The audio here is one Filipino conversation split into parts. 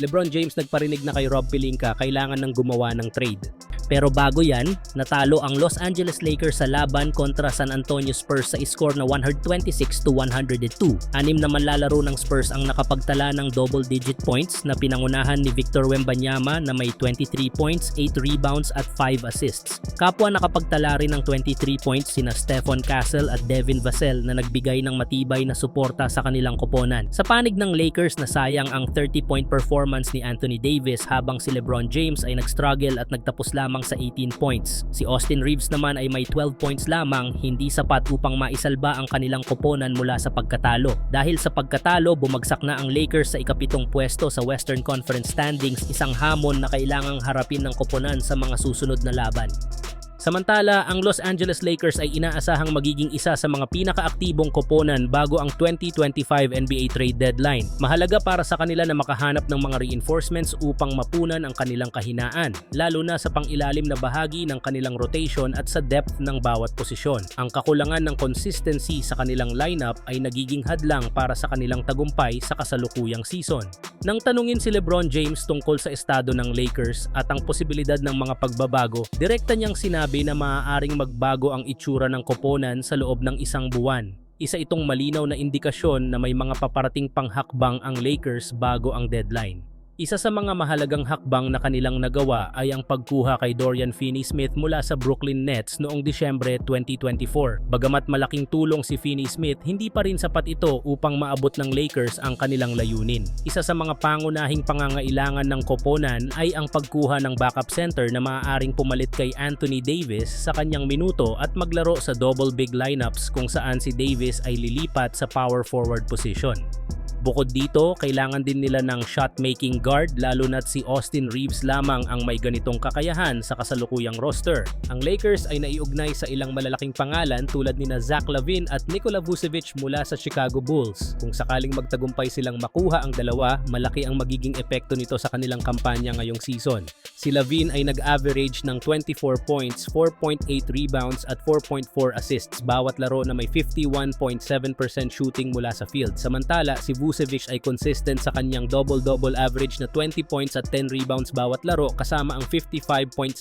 LeBron James nagparinig na kay Rob Pelinka kailangan ng gumawa ng trade. Pero bago yan, natalo ang Los Angeles Lakers sa laban kontra San Antonio Spurs sa score na 126 to 102. Anim na manlalaro ng Spurs ang nakapagtala ng double-digit points na pinangunahan ni Victor Wembanyama na may 23 points, 8 rebounds at 5 assists. Kapwa nakapagtala rin ng 23 points sina Stephon Castle at Devin Vassell na nagbigay ng matibay na suporta sa kanilang koponan. Sa panig ng Lakers na sayang ang 30-point performance ni Anthony Davis habang si LeBron James ay nag-struggle at nagtapos lamang sa 18 points. Si Austin Reeves naman ay may 12 points lamang, hindi sapat upang maisalba ang kanilang koponan mula sa pagkatalo. Dahil sa pagkatalo, bumagsak na ang Lakers sa ikapitong pwesto sa Western Conference standings, isang hamon na kailangang harapin ng koponan sa mga susunod na laban. Samantala, ang Los Angeles Lakers ay inaasahang magiging isa sa mga pinakaaktibong koponan bago ang 2025 NBA trade deadline. Mahalaga para sa kanila na makahanap ng mga reinforcements upang mapunan ang kanilang kahinaan, lalo na sa pangilalim na bahagi ng kanilang rotation at sa depth ng bawat posisyon. Ang kakulangan ng consistency sa kanilang lineup ay nagiging hadlang para sa kanilang tagumpay sa kasalukuyang season. Nang tanungin si LeBron James tungkol sa estado ng Lakers at ang posibilidad ng mga pagbabago, direkta niyang sinabi na maaaring magbago ang itsura ng koponan sa loob ng isang buwan. Isa itong malinaw na indikasyon na may mga paparating panghakbang ang Lakers bago ang deadline. Isa sa mga mahalagang hakbang na kanilang nagawa ay ang pagkuha kay Dorian Finney-Smith mula sa Brooklyn Nets noong Disyembre 2024. Bagamat malaking tulong si Finney-Smith, hindi pa rin sapat ito upang maabot ng Lakers ang kanilang layunin. Isa sa mga pangunahing pangangailangan ng koponan ay ang pagkuha ng backup center na maaaring pumalit kay Anthony Davis sa kanyang minuto at maglaro sa double big lineups kung saan si Davis ay lilipat sa power forward position. Bukod dito, kailangan din nila ng shot-making guard lalo na't si Austin Reeves lamang ang may ganitong kakayahan sa kasalukuyang roster. Ang Lakers ay naiugnay sa ilang malalaking pangalan tulad ni na Zach Lavine at Nikola Vucevic mula sa Chicago Bulls. Kung sakaling magtagumpay silang makuha ang dalawa, malaki ang magiging epekto nito sa kanilang kampanya ngayong season. Si Lavine ay nag-average ng 24 points, 4.8 rebounds at 4.4 assists bawat laro na may 51.7% shooting mula sa field. Samantala, si Vucevic ay consistent sa kanyang double-double average na 20 points at 10 rebounds bawat laro kasama ang 55.7%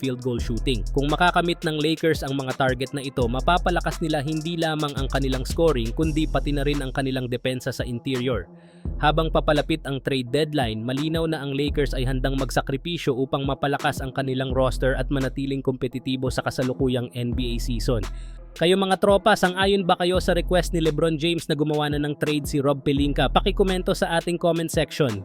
field goal shooting. Kung makakamit ng Lakers ang mga target na ito, mapapalakas nila hindi lamang ang kanilang scoring kundi pati na rin ang kanilang depensa sa interior. Habang papalapit ang trade deadline, malinaw na ang Lakers ay handang magsakripisyo upang mapalakas ang kanilang roster at manatiling kompetitibo sa kasalukuyang NBA season. Kayo mga tropa, sang-ayon ba kayo sa request ni LeBron James na gumawa na ng trade si Rob Pelinka? Pakikomento sa ating comment section.